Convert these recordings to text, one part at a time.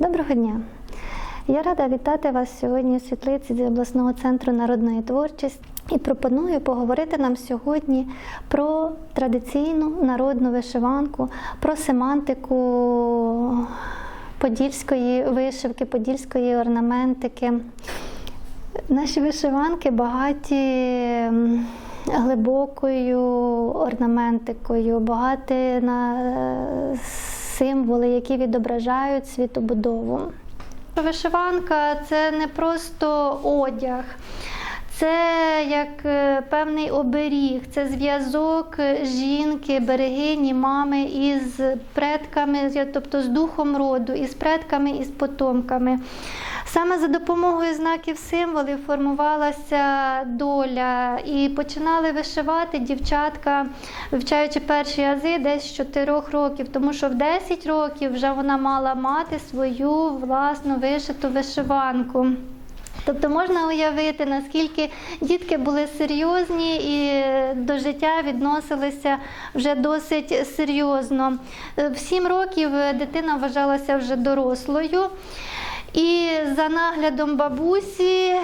Доброго дня! Я рада вітати вас сьогодні у світлиці з обласного центру народної творчості і пропоную поговорити нам сьогодні про традиційну народну вишиванку, про семантику подільської вишивки, подільської орнаментики. Наші вишиванки багаті глибокою орнаментикою, багаті на е, символи, які відображають світобудову. Вишиванка це не просто одяг. Це як е, певний оберіг, це зв'язок жінки, берегині, мами із предками, тобто з духом роду, із предками, із потомками. Саме за допомогою знаків символів формувалася доля, і починали вишивати дівчатка, вивчаючи перші ази, десь з 4 років, тому що в 10 років вже вона мала мати свою власну вишиту вишиванку. Тобто можна уявити, наскільки дітки були серйозні і до життя відносилися вже досить серйозно. В 7 років дитина вважалася вже дорослою. І за наглядом бабусі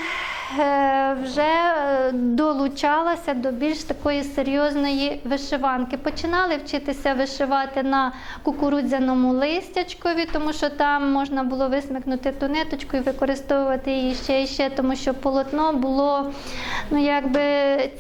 вже е, долучалася до більш такої серйозної вишиванки. Починали вчитися вишивати на кукурудзяному листячкові, тому що там можна було висмикнути ту ниточку і використовувати її ще і ще, тому що полотно було ну, якби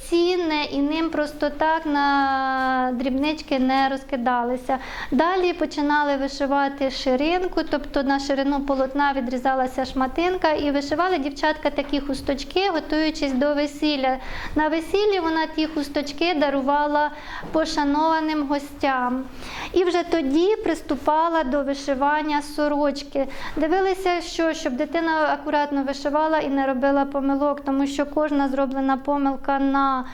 цінне і ним просто так на дрібнички не розкидалися. Далі починали вишивати ширинку, тобто на ширину полотна відрізалася шматинка, і вишивали дівчатка такі хусточки, готуючись до весілля. На весіллі вона ті хусточки дарувала пошанованим гостям. І вже тоді приступала до вишивання сорочки. Дивилися, що щоб дитина акуратно вишивала і не робила помилок, тому що кожна зроблена помилка на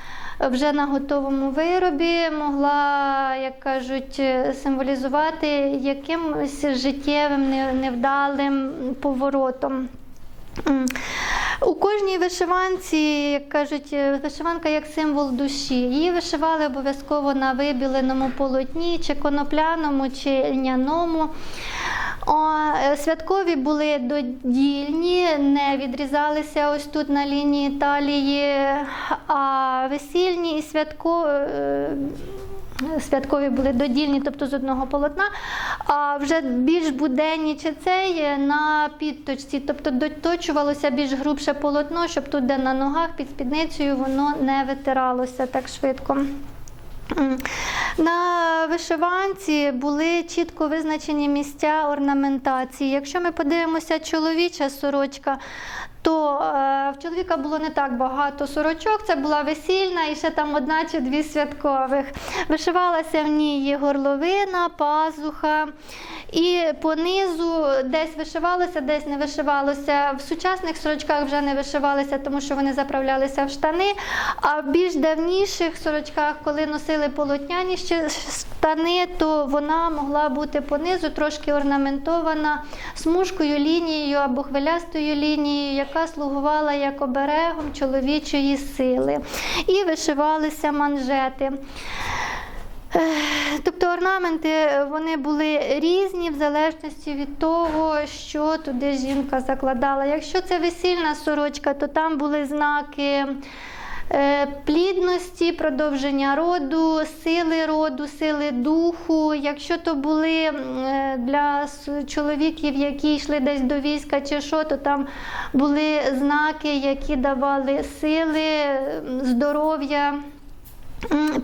вже на готовому виробі могла, як кажуть, символізувати якимось життєвим невдалим поворотом. У кожній вишиванці, як кажуть, вишиванка як символ душі. Її вишивали обов'язково на вибіленому полотні, чи конопляному, чи льняному. О, е, святкові були додільні, не відрізалися ось тут на лінії талії, а весільні і святкові. Святкові були додільні, тобто з одного полотна, а вже більш буденні чи цей на підточці, тобто доточувалося більш грубше полотно, щоб тут, де на ногах під спідницею, воно не витиралося так швидко. На вишиванці були чітко визначені місця орнаментації. Якщо ми подивимося чоловіча сорочка, то е, в чоловіка було не так багато сорочок, це була весільна і ще там одна чи дві святкових. Вишивалася в ній горловина, пазуха. І понизу десь вишивалося, десь не вишивалося. В сучасних сорочках вже не вишивалися, тому що вони заправлялися в штани. А в більш давніших сорочках, коли носили полотняні ще штани, то вона могла бути понизу трошки орнаментована смужкою, лінією або хвилястою лінією, яка слугувала як оберегом чоловічої сили. І вишивалися манжети. Тобто орнаменти вони були різні в залежності від того, що туди жінка закладала. Якщо це весільна сорочка, то там були знаки. Е, Плідності, продовження роду, сили роду, сили духу. Якщо то були е, для чоловіків, які йшли десь до війська чи що, то там були знаки, які давали сили, здоров'я.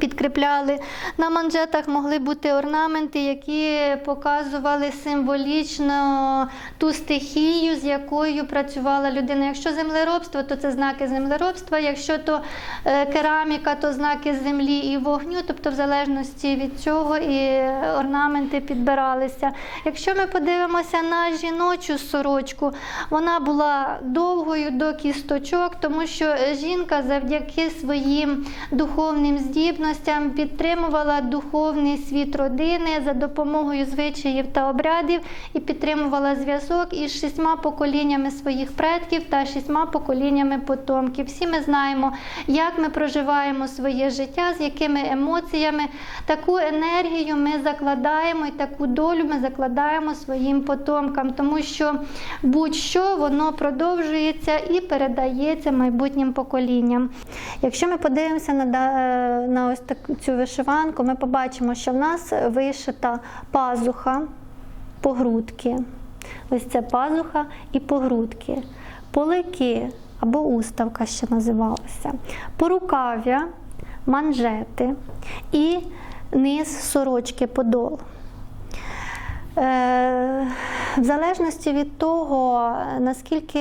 Підкріпляли на манжетах могли бути орнаменти, які показували символічно ту стихію, з якою працювала людина. Якщо землеробство, то це знаки землеробства. Якщо то е, кераміка, то знаки землі і вогню. Тобто, в залежності від цього і орнаменти підбиралися. Якщо ми подивимося на жіночу сорочку, вона була довгою до кісточок, тому що жінка завдяки своїм духовним здібностям, підтримувала духовний світ родини за допомогою звичаїв та обрядів і підтримувала зв'язок із шістьма поколіннями своїх предків та шістьма поколіннями потомків. Всі ми знаємо, як ми проживаємо своє життя, з якими емоціями таку енергію ми закладаємо і таку долю ми закладаємо своїм потомкам, тому що будь-що воно продовжується і передається майбутнім поколінням. Якщо ми подивимося на, да- на ось так, цю вишиванку, ми побачимо, що в нас вишита пазуха, погрудки. Ось це пазуха і погрудки, полики або уставка ще називалася, порукав'я, манжети і низ сорочки подол. Е, В залежності від того, наскільки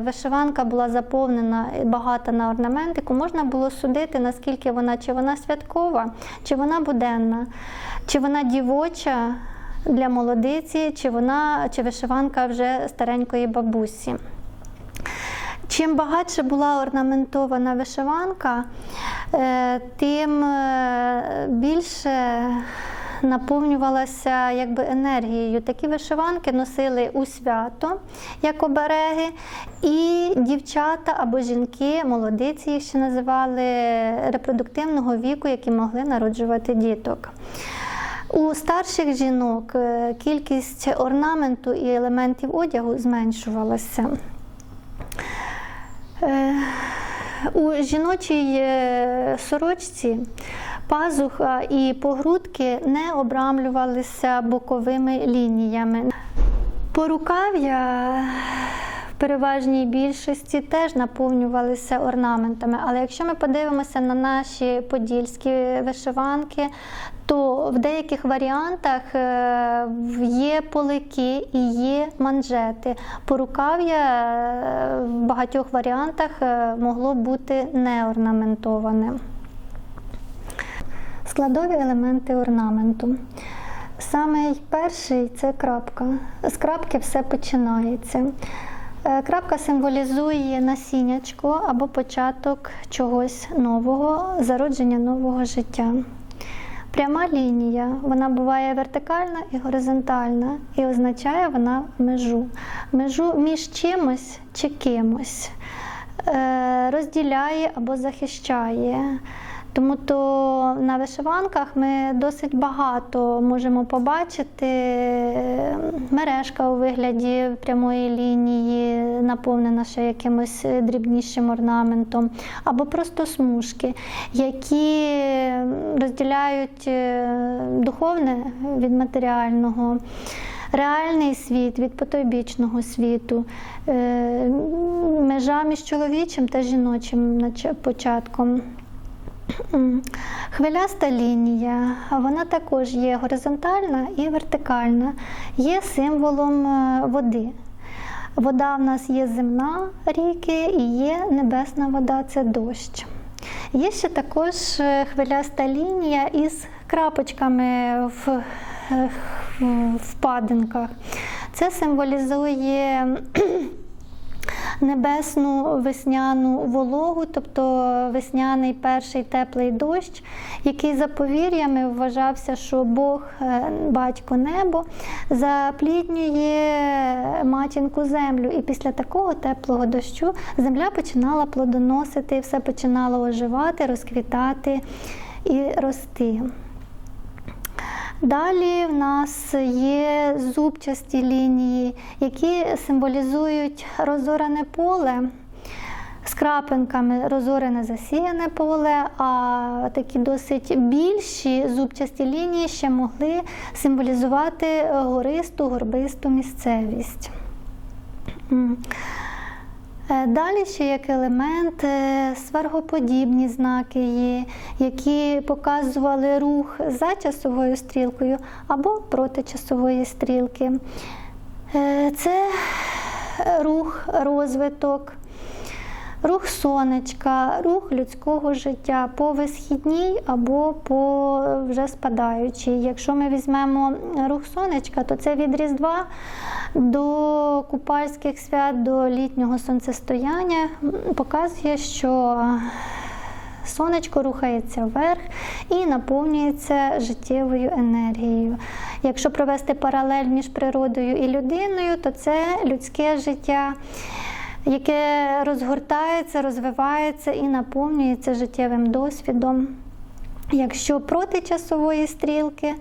вишиванка була заповнена багата на орнаментику, можна було судити, наскільки вона, чи вона святкова, чи вона буденна, чи вона дівоча для молодиці, чи вона чи вишиванка вже старенької бабусі. Чим багатше була орнаментована вишиванка, е, тим е, більше наповнювалася якби енергією. Такі вишиванки носили у свято як обереги, і дівчата або жінки, молодиці їх ще називали репродуктивного віку, які могли народжувати діток. У старших жінок е, кількість орнаменту і елементів одягу зменшувалася. Е, У жіночій е, сорочці пазуха і погрудки не обрамлювалися боковими лініями. Порукав'я в переважній більшості теж наповнювалися орнаментами. Але якщо ми подивимося на наші подільські вишиванки, то в деяких варіантах е, є полики і є манжети. Порукав'я е, в багатьох варіантах е, могло бути не орнаментоване. Складові елементи орнаменту. Саме перший це крапка. З крапки все починається. Е, Крапка символізує насіннячко або початок чогось нового, зародження нового життя. Пряма лінія, вона буває вертикальна і горизонтальна, і означає вона межу. Межу між чимось чи кимось, Е, розділяє або захищає. Тому то на вишиванках ми досить багато можемо побачити мережка у вигляді прямої лінії, наповнена ще якимось дрібнішим орнаментом, або просто смужки, які розділяють е, духовне від матеріального. Реальний світ від потойбічного світу, е, межа між чоловічим та жіночим початком. Хвиляста лінія, вона також є горизонтальна і вертикальна, є символом е, води. Вода в нас є земна ріки і є небесна вода це дощ. Є ще також е, хвиляста лінія із крапочками в е, впадинках. Це символізує небесну весняну вологу, тобто весняний перший теплий дощ, який за повір'ями вважався, що Бог, е, батько небо, запліднює матінку землю. І після такого теплого дощу земля починала плодоносити, все починало оживати, розквітати і рости. Далі в нас є зубчасті лінії, які символізують розорене поле з крапинками розорене засіяне поле, а такі досить більші зубчасті лінії ще могли символізувати гористу, горбисту місцевість. Е, Далі ще як елемент е, сваргоподібні знаки є, які показували рух за часовою стрілкою або проти часової стрілки. Е, Це рух, розвиток, рух сонечка, рух людського життя по висхідній або по вже спадаючій. Якщо ми візьмемо рух сонечка, то це від Різдва до купальських свят, до літнього сонцестояння показує, що сонечко рухається вверх і наповнюється життєвою енергією. Якщо провести паралель між природою і людиною, то це людське життя. Яке розгортається, розвивається і наповнюється життєвим досвідом. Якщо проти часової стрілки,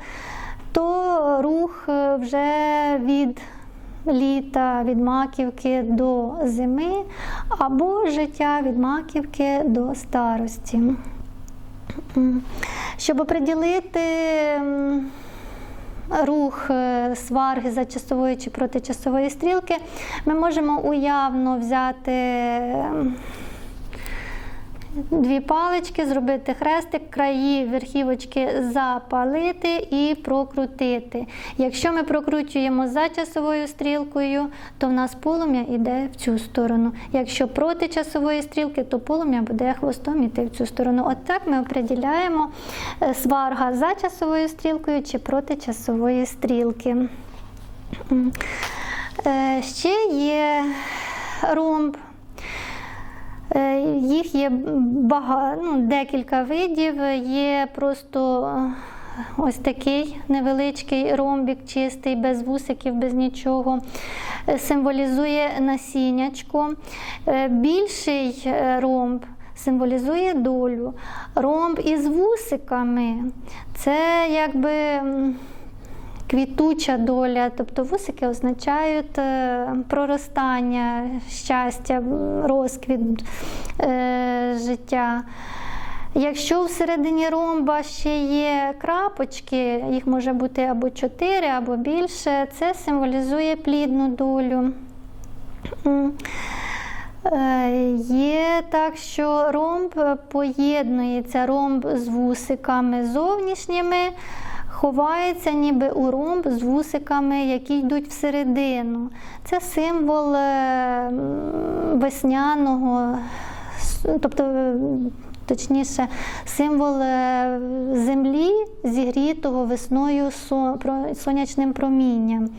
то рух е, вже від літа, від маківки до зими, або життя від маківки до старості. Щоб оприділити рух е, сварги за часової чи проти часової стрілки, ми можемо уявно взяти. Дві палички, зробити хрестик, краї верхівочки запалити і прокрутити. Якщо ми прокручуємо за часовою стрілкою, то в нас полум'я йде в цю сторону. Якщо проти часової стрілки, то полум'я буде хвостом йти в цю сторону. От так ми определяємо е, сварга за часовою стрілкою чи проти часової стрілки. Е, Ще є ромб. Е, Їх є багато, ну, декілька видів. Є просто е, ось такий невеличкий ромбік, чистий, без вусиків, без нічого. Е, Символізує насіннячко. Більший ромб символізує долю. Ромб із вусиками це якби. Квітуча доля, тобто вусики означають е, проростання, щастя, розквіт е, життя. Якщо всередині ромба ще є крапочки, їх може бути або чотири, або більше, це символізує плідну долю. Е, Є так, що ромб поєднується ромб з вусиками зовнішніми, ховається ніби у ромб з вусиками, які йдуть всередину. Це символ е, весняного, тобто, точніше, символ е, землі, зігрітого весною сонячним промінням.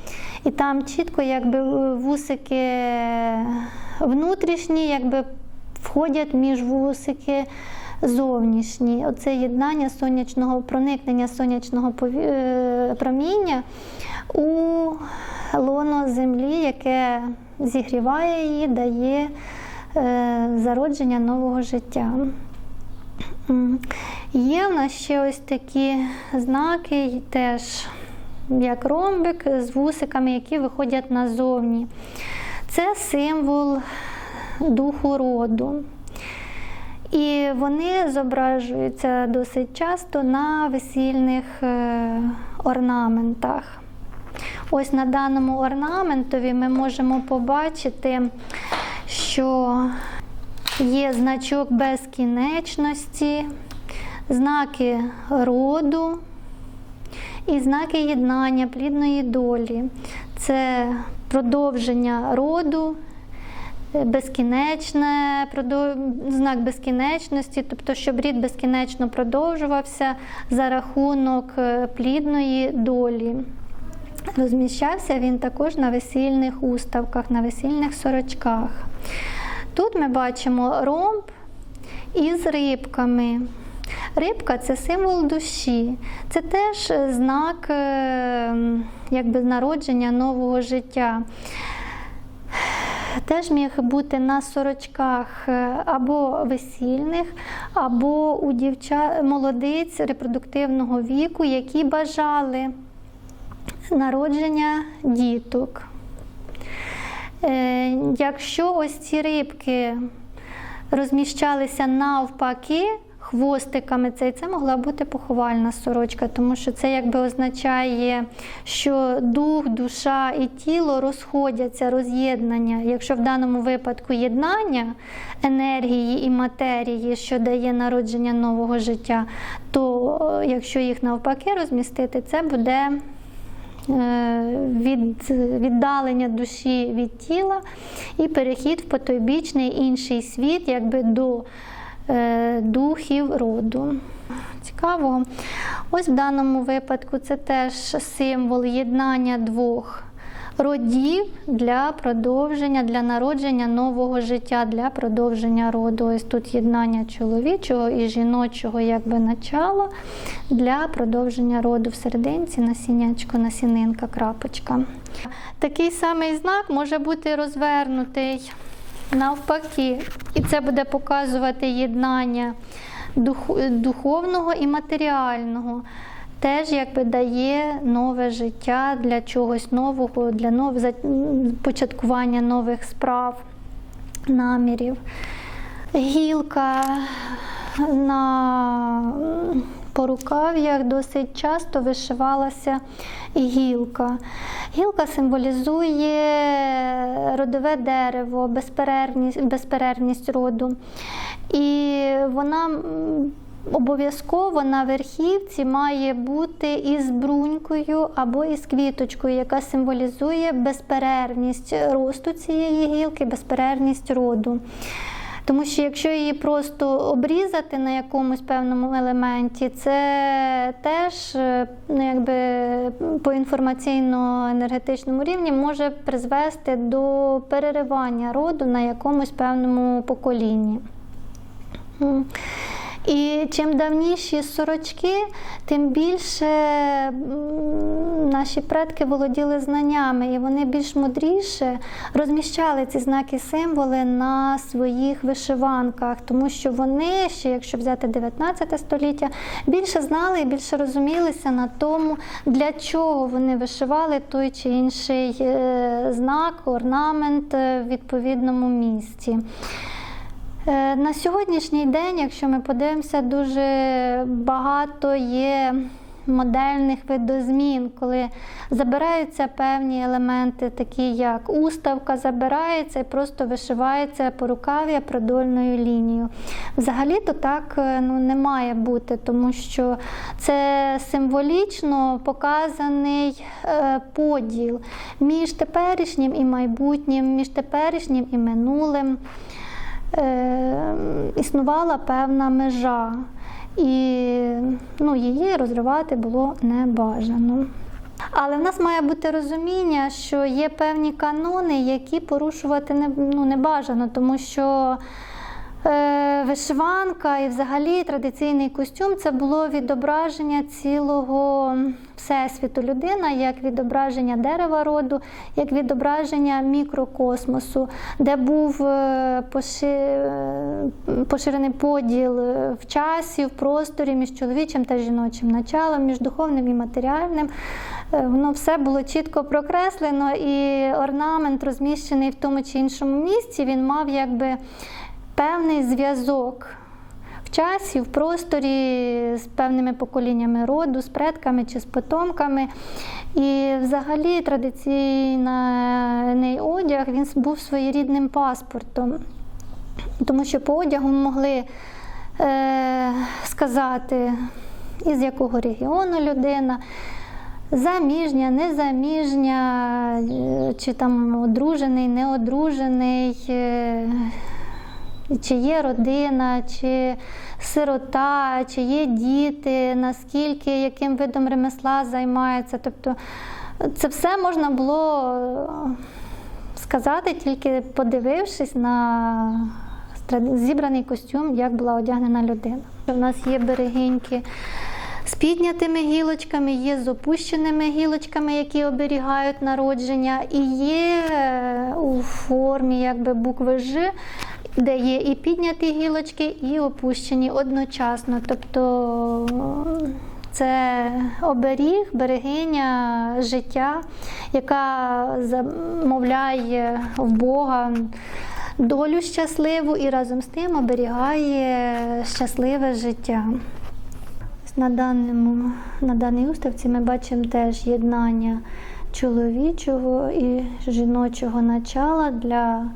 І там чітко якби е, вусики внутрішні, якби входять між вусики зовнішні. Оце єднання сонячного проникнення сонячного е, проміння у лоно землі, яке зігріває її, дає е, зародження нового життя. Є в нас ще ось такі знаки, теж як ромбик з вусиками, які виходять назовні. Це символ духу роду. І вони зображуються досить часто на весільних е, орнаментах. Ось на даному орнаментові ми можемо побачити, що є значок безкінечності, знаки роду і знаки єднання плідної долі. Це продовження роду, безкінечне, знак безкінечності, тобто, щоб рід безкінечно продовжувався за рахунок е, плідної долі. Розміщався він також на весільних уставках, на весільних сорочках. Тут ми бачимо ромб із рибками. Рибка це символ душі, це теж знак е, якби, народження нового життя. Теж міг бути на сорочках е, або весільних, або у дівчат молодиць репродуктивного віку, які бажали народження діток. Е, Якщо ось ці рибки розміщалися навпаки хвостиками, це, це могла бути поховальна сорочка, тому що це якби означає, що дух, душа і тіло розходяться, роз'єднання. Якщо в даному випадку єднання енергії і матерії, що дає народження нового життя, то е, якщо їх навпаки розмістити, це буде е, від, віддалення душі від тіла і перехід в потойбічний інший світ, якби до духів роду. Цікаво. Ось в даному випадку це теж символ єднання двох родів для продовження, для народження нового життя, для продовження роду. Ось тут єднання чоловічого і жіночого, якби начало для продовження роду в серединці, насіннячко, насінинка, крапочка. Такий самий знак може бути розвернутий навпаки, і це буде показувати єднання дух- духовного і матеріального. Теж якби дає нове життя для чогось нового, для нов... початкування нових справ, намірів. Гілка на м, порукав'ях досить часто вишивалася гілка. Гілка символізує родове дерево, безперервність, безперервність роду. І вона обов'язково на верхівці має бути із брунькою або із квіточкою, яка символізує безперервність росту цієї гілки, безперервність роду. Тому що якщо її просто обрізати на якомусь певному елементі, це теж е, ну, якби, по інформаційно-енергетичному рівні може призвести до переривання роду на якомусь певному поколінні. І чим давніші сорочки, тим більше наші предки володіли знаннями, і вони більш мудріше розміщали ці знаки символи на своїх вишиванках, тому що вони, ще якщо взяти 19 століття, більше знали і більше розумілися на тому, для чого вони вишивали той чи інший е, знак, орнамент е, в відповідному місці. Е, На сьогоднішній день, якщо ми подивимося, дуже багато є модельних видозмін, коли забираються певні елементи, такі як уставка, забирається і просто вишивається порукав'я продольною лінією. Взагалі-то так е, ну, не має бути, тому що це символічно показаний е, поділ між теперішнім і майбутнім, між теперішнім і минулим існувала певна межа, і ну, її розривати було не бажано. Але в нас має бути розуміння, що є певні канони, які порушувати не, ну, не бажано, тому що е, вишиванка і взагалі традиційний костюм це було відображення цілого всесвіту людина, як відображення дерева роду, як відображення мікрокосмосу, де був е, е, поширений поділ е, в часі, в просторі між чоловічим та жіночим началом, між духовним і матеріальним. Е, Воно все було чітко прокреслено, і орнамент, розміщений в тому чи іншому місці, він мав якби певний зв'язок в часі, в просторі з певними поколіннями роду, з предками чи з потомками. І взагалі традиційний одяг він був своєрідним паспортом, тому що по одягу могли е, сказати, із якого регіону людина. Заміжня, незаміжня, е, чи там одружений, неодружений, е, чи є родина, чи сирота, чи є діти, наскільки, яким видом ремесла займається. Тобто це все можна було е, сказати, тільки подивившись на зібраний костюм, як була одягнена людина. У нас є берегиньки з піднятими гілочками, є з опущеними гілочками, які оберігають народження, і є е, у формі якби букви Ж, де є і підняті гілочки, і опущені одночасно. Тобто це оберіг, берегиня життя, яка замовляє в Бога долю щасливу і разом з тим оберігає щасливе життя. На, даному, на даній уставці ми бачимо теж єднання чоловічого і жіночого начала для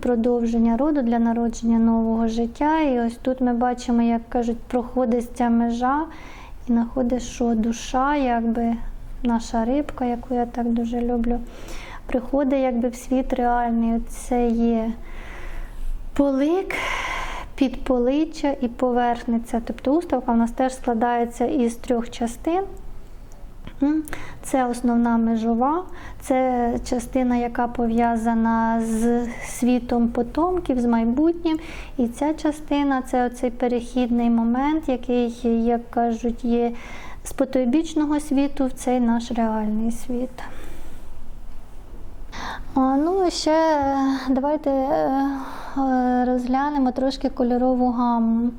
продовження роду, для народження нового життя. І ось тут ми бачимо, як кажуть, проходить ця межа і знаходить, що душа, якби наша рибка, яку я так дуже люблю, приходить якби в світ реальний. Це є полик, підполиччя і поверхниця. Тобто уставка в нас теж складається із трьох частин. Це основна межова, це частина, яка пов'язана з світом потомків, з майбутнім. І ця частина це оцей перехідний момент, який, як кажуть, є з потойбічного світу в цей наш реальний світ. Ну, і ще давайте е, е, розглянемо трошки кольорову гамму.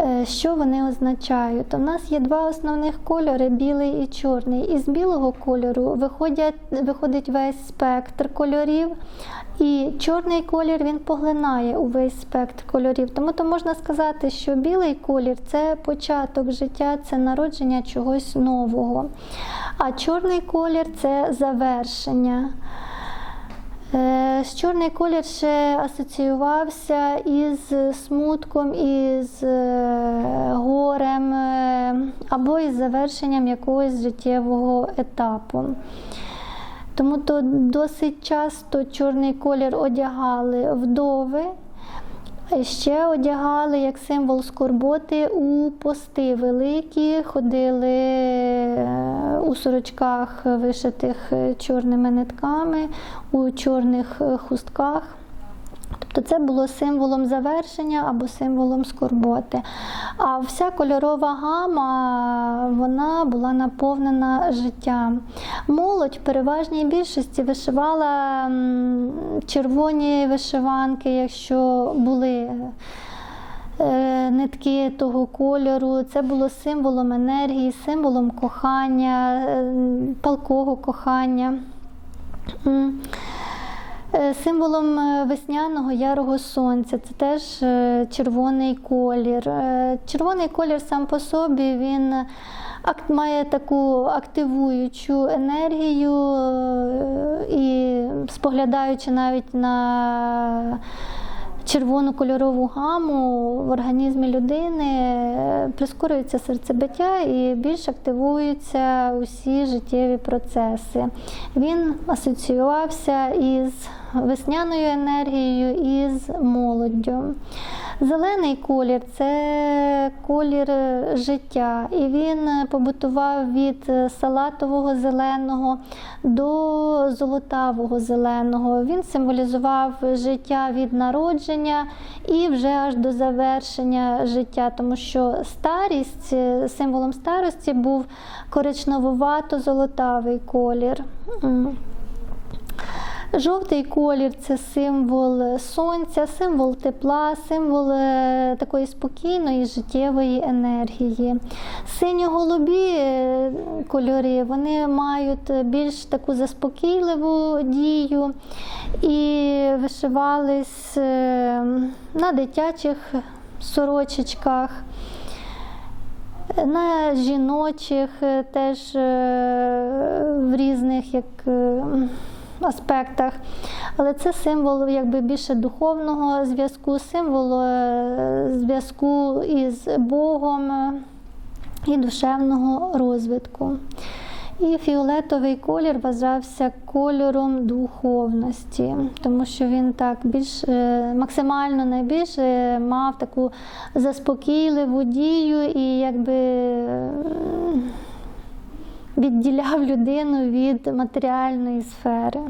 Е, Що вони означають? У нас є два основних кольори білий і чорний. Із білого кольору виходять, виходить весь спектр кольорів, і чорний колір він поглинає увесь спектр кольорів. Тому то можна сказати, що білий колір це початок життя, це народження чогось нового. А чорний колір це завершення. Е, Чорний колір ще асоціювався із смутком, із е, горем е, або із завершенням якогось життєвого етапу. Тому то досить часто чорний колір одягали вдови. Ще одягали як символ скорботи у пости великі, ходили у сорочках, вишитих е, чорними нитками, у чорних е, хустках. Тобто це було символом завершення або символом скорботи. А вся кольорова гама вона була наповнена життям. Молодь в переважній більшості вишивала червоні вишиванки, якщо були. Е, Нитки того кольору, це було символом енергії, символом кохання, е, палкого кохання. Е, Символом весняного ярого сонця це теж червоний колір. Червоний колір сам по собі він має таку активуючу енергію, і споглядаючи навіть на червону кольорову гаму в організмі людини е, прискорюється серцебиття і більш активуються усі життєві процеси. Він асоціювався із весняною енергією і з молоддю. Зелений колір це колір життя, і він побутував від салатового зеленого до золотавого зеленого. Він символізував життя від народження і вже аж до завершення життя, тому що старість, символом старості був коричневувато-золотавий колір. Жовтий колір це символ сонця, символ тепла, символ е, такої спокійної життєвої енергії. Синьо-голубі е, кольори вони мають більш таку заспокійливу дію і вишивались е, на дитячих сорочечках. На жіночих теж в різних як аспектах, але це символ якби більше духовного зв'язку, символ е, зв'язку із Богом е, і душевного розвитку. І фіолетовий колір вважався кольором духовності, тому що він так більш е, максимально найбільше мав таку заспокійливу дію і якби відділяв людину від матеріальної сфери.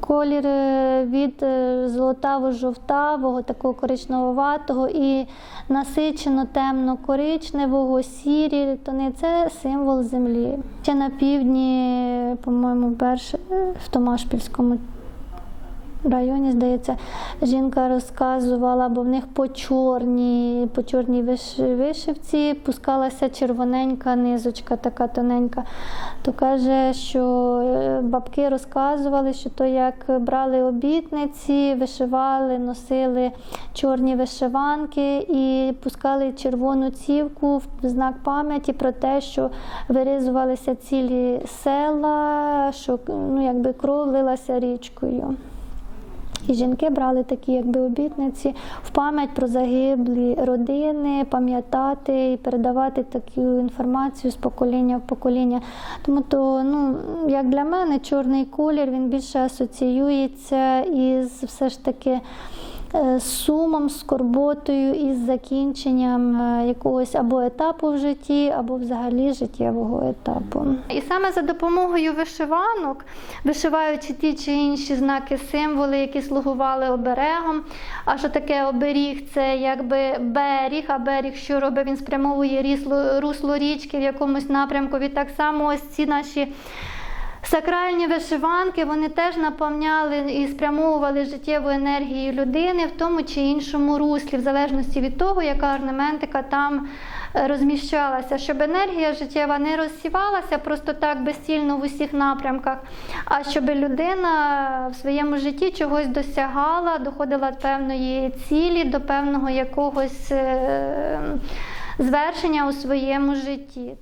Колір е, від е, золотаво-жовтавого, такого коричневуватого і насичено темно-коричневого, сірі тони це символ землі. Ще на півдні, по-моєму, перше в Томашпільському районі, здається, жінка розказувала, бо в них по чорній, по чорній виш- вишивці пускалася червоненька низочка, така тоненька. То каже, що е, бабки розказували, що то як брали обітниці, вишивали, носили чорні вишиванки і пускали червону цівку в знак пам'яті про те, що вирізувалися цілі села, що ну, якби кров лилася річкою. І жінки брали такі якби обітниці в пам'ять про загиблі родини, пам'ятати і передавати таку інформацію з покоління в покоління. Тому то, ну як для мене, чорний колір він більше асоціюється із все ж таки сумом, скорботою і з закінченням е, якогось або етапу в житті, або взагалі життєвого етапу. І саме за допомогою вишиванок, вишиваючи ті чи інші знаки, символи, які слугували оберегом. А що таке оберіг? Це якби беріг, а беріг, що робить, він спрямовує русло річки в якомусь напрямку. І так само ось ці наші. Сакральні вишиванки вони теж наповняли і спрямовували життєву енергію людини в тому чи іншому руслі, в залежності від того, яка орнаментика там е, розміщалася, щоб енергія життєва не розсівалася просто так безцільно в усіх напрямках, а щоб людина в своєму житті чогось досягала, доходила до певної цілі, до певного якогось е, звершення у своєму житті.